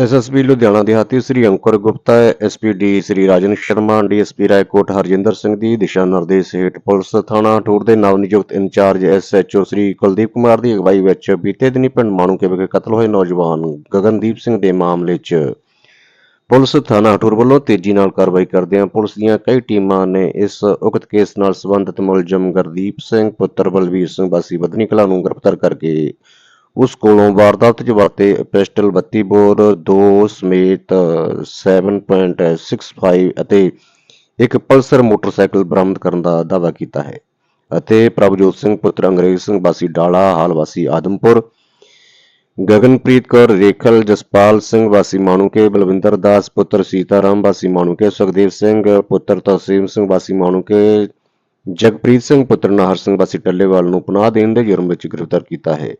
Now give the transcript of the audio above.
SSP Ludhiana ਦਿਹਾਤੀ Shri Ankur Gupta SPD Shri Rajan Sharma DSP Raikot Harjinder Singh ਦੀ ਦਿਸ਼ਾ ਨਿਰਦੇਸ਼ ਹੇਠ ਪੁਲਿਸ ਥਾਣਾ ਠੂਰ ਦੇ ਨਵ-ਨਿਯੁਕਤ ਇੰਚਾਰਜ ਐਸਐਚਓ ਸ੍ਰੀ ਕੁਲਦੀਪ ਕੁਮਾਰ ਦੀ ਅਗਵਾਈ ਵਿੱਚ ਬੀਤੇ ਦਿਨੀ ਪਿੰਡ ਮਾਣੂਕੇ ਵਿਖੇ ਕਤਲ ਹੋਏ ਨੌਜਵਾਨ ਗਗਨਦੀਪ ਸਿੰਘ ਦੇ ਮਾਮਲੇ 'ਚ ਪੁਲਿਸ ਥਾਣਾ ਠੂਰ ਵੱਲੋਂ ਤੇਜ਼ੀ ਨਾਲ ਕਾਰਵਾਈ ਕਰਦਿਆਂ ਪੁਲਿਸ ਦੀਆਂ ਕਈ ਟੀਮਾਂ ਨੇ ਇਸ ਉਕਤ ਕੇਸ ਨਾਲ ਸੰਬੰਧਿਤ ਮੁਲਜ਼ਮ ਗੁਰਦੀਪ ਸਿੰਘ, ਪੁੱਤਰ ਬਲਵੀਰ ਸਿੰਘ, ਵਾਸੀ ਬਦਨੀ ਕਲਾਂ ਨੂੰ ਗ੍ਰਿਫਤਾਰ ਕਰਕੇ ਉਸ ਕੋਲੋਂ ਵਾਰਦਾਤ 'ਚ ਵਰਤੇ ਪਿਸਟਲ 32 ਬੋਰ 2 ਸਮੇਤ 7.65 ਅਤੇ ਇੱਕ ਪਲਸਰ ਮੋਟਰਸਾਈਕਲ ਬਰਾਮਦ ਕਰਨ ਦਾ ਦਾਅਵਾ ਕੀਤਾ ਹੈ ਅਤੇ ਪ੍ਰਭਜੋਤ ਸਿੰਘ ਪੁੱਤਰ, ਅੰਗਰੇਜ਼ ਸਿੰਘ ਵਾਸੀ ਡਾਲਾ, ਹਾਲ ਵਾਸੀ ਆਦਮਪੁਰ, ਗਗਨਪ੍ਰੀਤ ਕੌਰ, ਰੇਖਲ, ਜਸਪਾਲ ਸਿੰਘ ਵਾਸੀ ਮਾਣੂਕੇ, ਬਲਵਿੰਦਰ ਦਾਸ ਪੁੱਤਰ, ਸੀਤਾਰਾਮ ਵਾਸੀ ਮਾਣੂਕੇ, ਸੁਖਦੇਵ ਸਿੰਘ ਪੁੱਤਰ, ਤਸੀਮ ਸਿੰਘ ਵਾਸੀ ਮਾਣੂਕੇ, ਜਗਪ੍ਰੀਤ ਸਿੰਘ ਪੁੱਤਰ, ਨਾਹਰ ਸਿੰਘ ਵਾਸੀ ਟੱਲੇਵਾਲ ਨੂੰ ਪਨਾਹ ਦੇਣ ਦੇ ਜੁਰਮ ਵਿੱਚ ਗ੍ਰਿਫਤਾਰ ਕੀਤਾ ਹੈ।